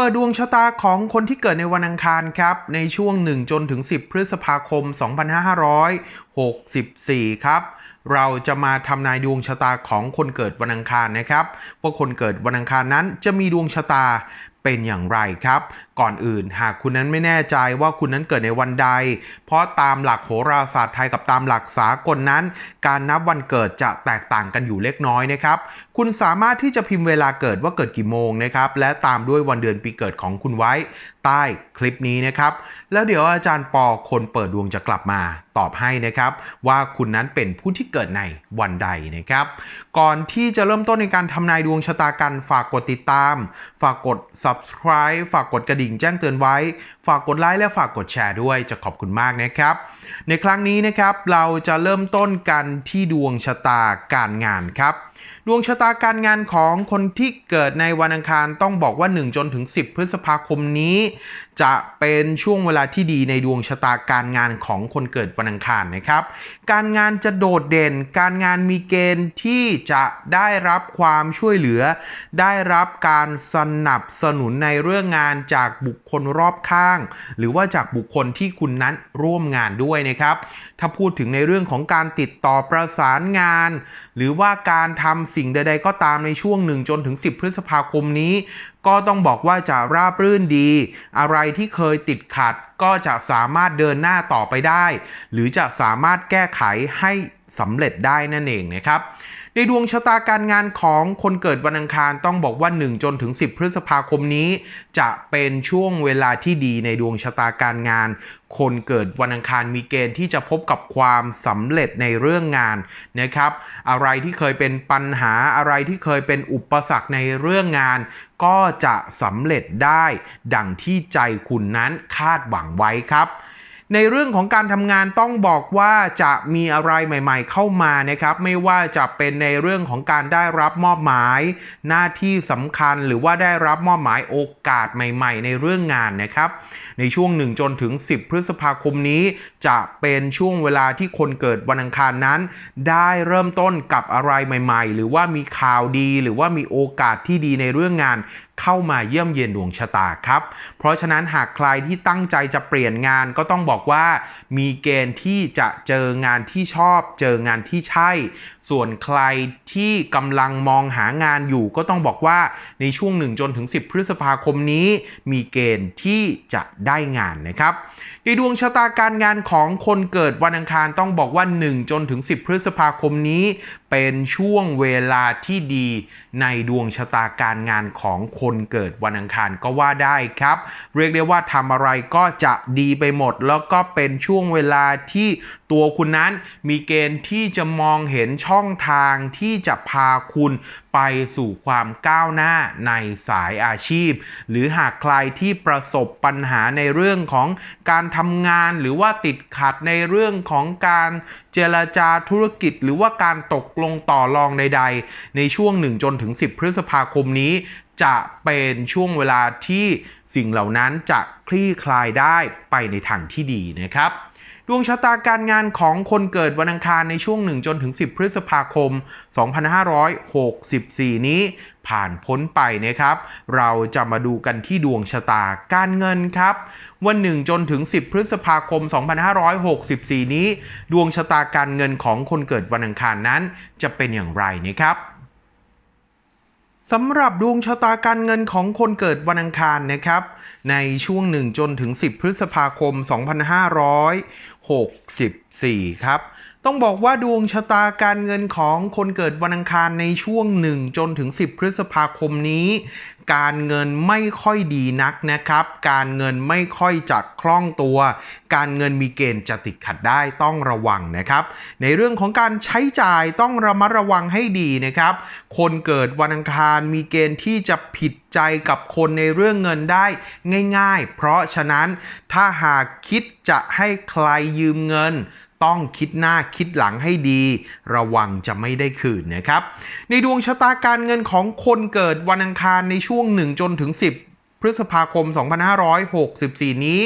เปิดดวงชะตาของคนที่เกิดในวันอังคารครับ ในช่วง 1 จนถึง 10 พฤษภาคม 2564 ครับ เราจะมาทำนายดวงชะตาของคนเกิดวันอังคารนะครับ ว่าคนเกิดวันอังคารนั้นจะมีดวงชะตาเป็นอย่างไรครับ ก่อนอื่น หากคุณนั้นไม่แน่ใจว่าคุณนั้นเกิดในวันใด เพราะตามหลักโหราศาสตร์ไทยกับตามหลักสากลนั้น การนับวันเกิดจะแตกต่างกันอยู่เล็กน้อยนะครับ คุณสามารถที่จะพิมพ์เวลาเกิดว่าเกิดกี่โมงนะครับ และตามด้วยวันเดือนปีเกิดของคุณไว้ ใต้คลิปนี้นะครับ แล้วเดี๋ยวอาจารย์ปอคนเปิดดวงจะกลับมาตอบให้นะครับ ว่าคุณนั้นเป็นผู้ที่เกิดในวันใดนะครับ ก่อนที่จะเริ่มต้นในการทำนายดวงชะตากันฝากกดติดตาม ฝากกด subscribe ฝากกดกระดิ่งแจ้งเตือนไว้ ฝากกดไลค์และฝากกดแชร์ด้วยจะขอบคุณมากนะครับ ในครั้งนี้นะครับเราจะเริ่มต้นกันที่ดวงชะตาการงานครับ ดวงชะตาการงานของคนที่เกิดในวันอังคารต้องบอกว่า 1 จนถึง 10 พฤษภาคมนี้ จะเป็นช่วงเวลาที่ดีในดวงชะตาการงานของคนเกิดวันอังคารนะครับ การงานจะโดดเด่น การงานมีเกณฑ์ที่จะได้รับความช่วยเหลือ ได้รับการสนับสนุนในเรื่องงานจากบุคคลรอบข้าง หรือว่าจากบุคคลที่คุณนั้นร่วมงานด้วยนะครับ ถ้าพูดถึงในเรื่องของการติดต่อประสานงาน หรือว่าการทำสิ่งใด ๆ ก็ตามในช่วง 1 จนถึง 10 พฤษภาคมนี้ ก็ต้องบอกว่าจะราบรื่นดี อะไรที่เคยติดขัดก็จะสามารถเดินหน้าต่อไปได้ หรือจะสามารถแก้ไขให้สำเร็จได้นั่นเองนะครับ ในดวงชะตาการงานของคนเกิดวันอังคารต้องบอกว่า 1 จนถึง 10 พฤษภาคมนี้ จะเป็นช่วงเวลาที่ดีในดวงชะตาการงาน คนเกิดวันอังคารมีเกณฑ์ที่จะพบกับความสำเร็จในเรื่องงานนะครับ อะไรที่เคยเป็นปัญหาอะไรที่เคยเป็นอุปสรรคในเรื่องงาน ก็จะสำเร็จได้ ดังที่ใจคุณนั้นคาดหวังไว้ครับ ในเรื่องของการทำงานต้องบอกว่าจะมีอะไรใหม่ๆ เข้ามานะครับ ไม่ว่าจะเป็นในเรื่องของการได้รับมอบหมาย หน้าที่สำคัญหรือว่าได้รับมอบหมายโอกาสใหม่ ๆ ในเรื่องงานนะครับ ในช่วง1จนถึง 10 พฤษภาคมนี้ จะเป็นช่วงเวลาที่คนเกิดวันอังคารนั้น ได้เริ่มต้นกับอะไรใหม่ ๆ หรือว่ามีข่าวดีหรือว่ามีโอกาสที่ดีในเรื่องงาน เข้ามาเยี่ยมเยียนดวงชะตาครับ เพราะฉะนั้นหากใครที่ตั้งใจจะเปลี่ยนงานก็ต้องบอกว่า มีเกณฑ์ที่จะเจองานที่ชอบ เจองานที่ใช่ ส่วนใครที่กำลังมองหางานอยู่ก็ต้องบอกว่าในช่วง 1 จนถึง 10 พฤษภาคมนี้ มีเกณฑ์ที่จะได้งานนะครับ ในดวงชะตาการงานของคนเกิดวันอังคารต้องบอกว่า 1 จนถึง 10 พฤษภาคมนี้ เป็นช่วงเวลาที่ดีในดวงชะตาการงานของคนเกิดวันอังคารก็ว่าได้ครับ เรียกได้ว่าทำอะไรก็จะดีไปหมด แล้วก็เป็นช่วงเวลาที่ ตัวคุณนั้นมีเกณฑ์ที่จะมองเห็นช่องทางที่จะพาคุณไปสู่ความก้าวหน้าในสายอาชีพ หรือหากใครที่ประสบปัญหาในเรื่องของการทำงาน หรือว่าติดขัดในเรื่องของการเจรจาธุรกิจ หรือว่าการตกลงต่อรองใด ๆ ในช่วง1จนถึง 10 พฤษภาคมนี้ จะเป็นช่วงเวลาที่สิ่งเหล่านั้นจะคลี่คลายได้ไปในทางที่ดีนะครับ ดวงชะตาการงานของคนเกิดวันอังคารในช่วง 1 จนถึง 10 พฤษภาคม 2564 นี้ผ่านพ้นไปนะครับ เราจะมาดูกันที่ดวงชะตาการเงินครับ วัน 1 จนถึง 10 พฤษภาคม 2564 นี้ ดวงชะตาการเงินของคนเกิดวันอังคารนั้นจะเป็นอย่างไรนะครับ สำหรับดวงชะตาการเงินของคนเกิดวันอังคารนะครับ ในช่วง 1 จนถึง 10 พฤษภาคม 2564 ครับ ต้องบอกว่าดวงชะตาการเงินของคนเกิดวันอังคารในช่วง 1 จนถึง 10 พฤษภาคมนี้ การเงินไม่ค่อยดีนักนะครับ การเงินไม่ค่อยจะคล่องตัว การเงินมีเกณฑ์จะติดขัดได้ต้องระวังนะครับ ในเรื่องของการใช้จ่ายต้องระมัดระวังให้ดีนะครับ คนเกิดวันอังคารมีเกณฑ์ที่จะผิดใจกับคนในเรื่องเงินได้ง่าย ๆ เพราะฉะนั้นถ้าหากคิดจะให้ใครยืมเงิน ต้องคิดหน้าคิดหลังให้ดี ระวังจะไม่ได้คืนนะครับ ในดวงชะตาการเงินของคนเกิดวันอังคารในช่วง 1 จนถึง 10 พฤษภาคม 2564 นี้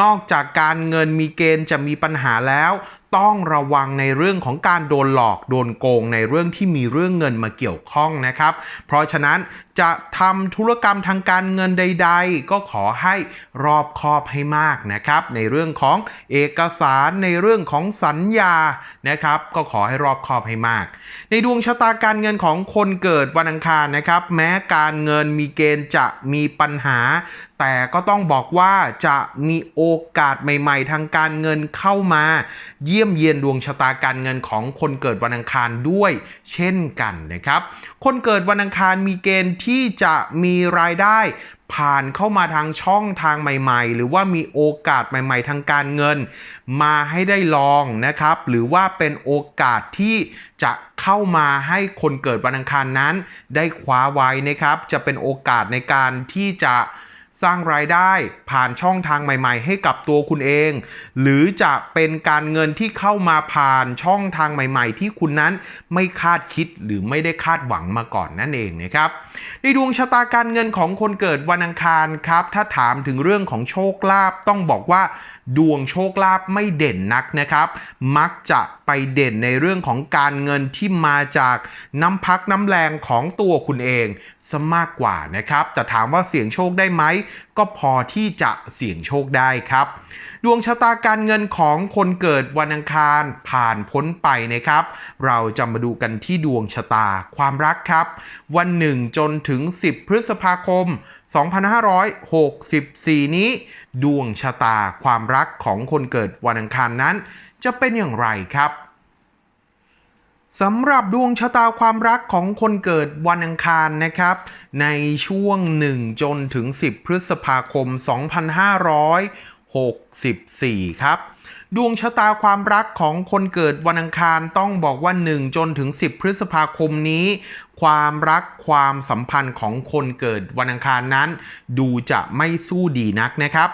นอกจากการเงินมีเกณฑ์จะมีปัญหาแล้ว ต้องระวังในเรื่องของการโดนหลอกโดนโกงในเรื่องที่มีเรื่องเงินมาเกี่ยวข้องนะครับ เพราะฉะนั้นจะทำธุรกรรมทางการเงินใด ๆ ก็ขอให้รอบคอบให้มากนะครับ ในเรื่องของเอกสารในเรื่องของสัญญานะครับ ก็ขอให้รอบคอบให้มาก ในดวงชะตาการเงินของคนเกิดวันอังคารนะครับ แม้การเงินมีเกณฑ์จะมีปัญหา แต่ก็ต้องบอกว่าจะมีโอกาสใหม่ ๆ ทางการเงินเข้ามา เยี่ยมเยียนดวงชะตาการเงินของคนเกิดวันอังคารด้วย เช่นกันนะครับ คนเกิดวันอังคารมีเกณฑ์ที่จะมีรายได้ผ่านเข้ามาทางช่องทางใหม่ ๆ หรือว่ามีโอกาสใหม่ ๆ ทางการเงิน มาให้ได้ลองนะครับ หรือว่าเป็นโอกาสที่จะเข้ามาให้คนเกิดวันอังคารนั้น ได้คว้าไว้นะครับ จะเป็นโอกาสในการที่จะ สร้างรายได้ผ่านช่องทางใหม่ ๆ ให้กับตัวคุณเอง หรือจะเป็นการเงินที่เข้ามาผ่านช่องทางใหม่ ๆ ที่คุณนั้นไม่คาดคิดหรือไม่ได้คาดหวังมาก่อนนั่นเองนะครับ ในดวงชะตาการเงินของคนเกิดวันอังคารครับ ถ้าถามถึงเรื่องของโชคลาภต้องบอกว่า ดวงโชคลาภไม่เด่นนักนะครับ มักจะไปเด่นในเรื่องของการเงินที่มาจากน้ำพักน้ำแรงของตัวคุณเองซะมากกว่านะครับ แต่ถามว่าเสี่ยงโชคได้ไหม ก็พอที่จะเสี่ยงโชคได้ครับ ดวงชะตาการเงินของคนเกิดวันอังคารผ่านพ้นไปนะครับ เราจะมาดูกันที่ดวงชะตาความรักครับ วันหนึ่งจนถึง 10 พฤษภาคม2564 นี้ ดวงชะตาความรักของคนเกิดวันอังคารนั้น จะเป็นอย่างไรครับสำหรับดวงชะตาความรักของคนเกิดวันอังคารนะครับ ในช่วง 1 จนถึง 10 พฤษภาคม 2564 ครับ ดวงชะตาความรักของคนเกิดวันอังคารต้องบอกว่า 1 จนถึง 10 พฤษภาคมนี้ ความรักความสัมพันธ์ของคนเกิดวันอังคารนั้น ดูจะไม่สู้ดีนักนะครับ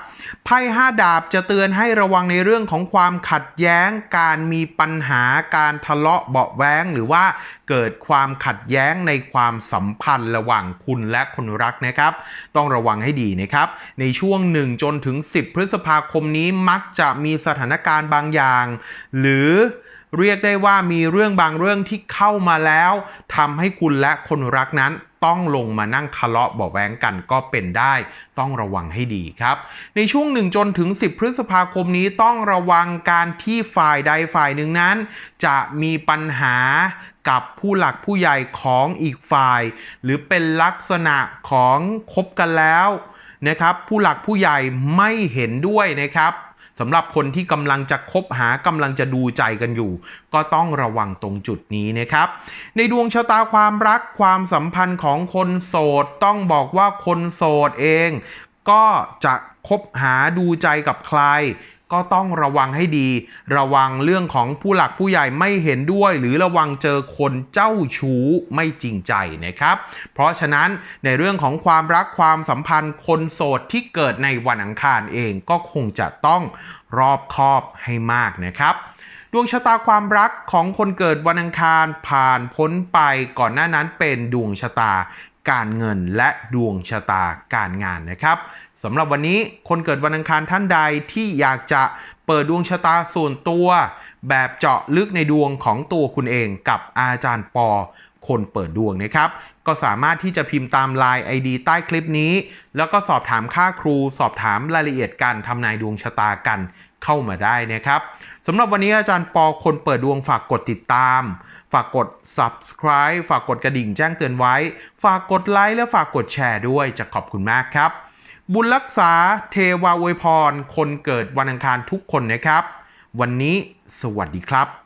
ไพ่ห้าดาบจะเตือนให้ระวังในเรื่องของความขัดแย้ง การมีปัญหาการทะเลาะเบาะแว้ง หรือว่าเกิดความขัดแย้งในความสัมพันธ์ระหว่างคุณและคนรักนะครับ ต้องระวังให้ดีนะครับ ในช่วง 1 จนถึง 10 พฤษภาคมนี้มักจะมีสถถานการณ์บางอย่าง หรือเรียกได้ว่ามีเรื่องบางเรื่องที่เข้ามาแล้วทำให้คุณและคนรักนั้นต้องลงมานั่งทะเลาะเบาะแว้งกันก็เป็นได้ ต้องระวังให้ดีครับ ในช่วง1จนถึง 10 พฤษภาคมนี้ต้องระวังการที่ฝ่ายใดฝ่ายหนึ่งนั้น จะมีปัญหากับผู้หลักผู้ใหญ่ของอีกฝ่าย หรือเป็นลักษณะของคบกันแล้วนะครับ ผู้หลักผู้ใหญ่ไม่เห็นด้วยนะครับ สำหรับคนที่กำลังจะคบหากำลังจะดูใจกันอยู่ ก็ต้องระวังตรงจุดนี้นะครับ ในดวงชะตาความรักความสัมพันธ์ของคนโสด ต้องบอกว่าคนโสดเอง ก็จะคบหาดูใจกับใคร ก็ต้องระวังให้ดี ระวังเรื่องของผู้หลักผู้ใหญ่ไม่เห็นด้วย หรือระวังเจอคนเจ้าชู้ไม่จริงใจนะครับ เพราะฉะนั้นในเรื่องของความรักความสัมพันธ์คนโสดที่เกิดในวันอังคารเองก็คงจะต้องรอบคอบให้มากนะครับดวงชะตาความรักของคนเกิดวันอังคารผ่านพ้นไปก่อนหน้านั้นเป็นดวงชะตาการเงินและดวงชะตาการงานนะครับ สำหรับวันนี้คนเกิดวันอังคารท่านใดที่อยากจะเปิดดวงชะตาส่วนตัว แบบเจาะลึกในดวงของตัวคุณเองกับอาจารย์ปอ คนเปิดดวงนะครับ ก็สามารถที่จะพิมพ์ตาม Line ID ใต้คลิปนี้ แล้วก็สอบถามค่าครู สอบถามรายละเอียดการทำนายดวงชะตากันเข้ามาได้นะครับสำหรับวันนี้อาจารย์ปอคนเปิดดวงฝากกดติดตาม ฝากกด subscribe ฝากกดกระดิ่งแจ้งเตือนไว้ ฝากกดไลค์และฝากกดแชร์ด้วยจะขอบคุณมากครับ บุญรักษาเทวาอวยพร คนเกิดวันอังคารทุกคนนะครับ วันนี้สวัสดีครับ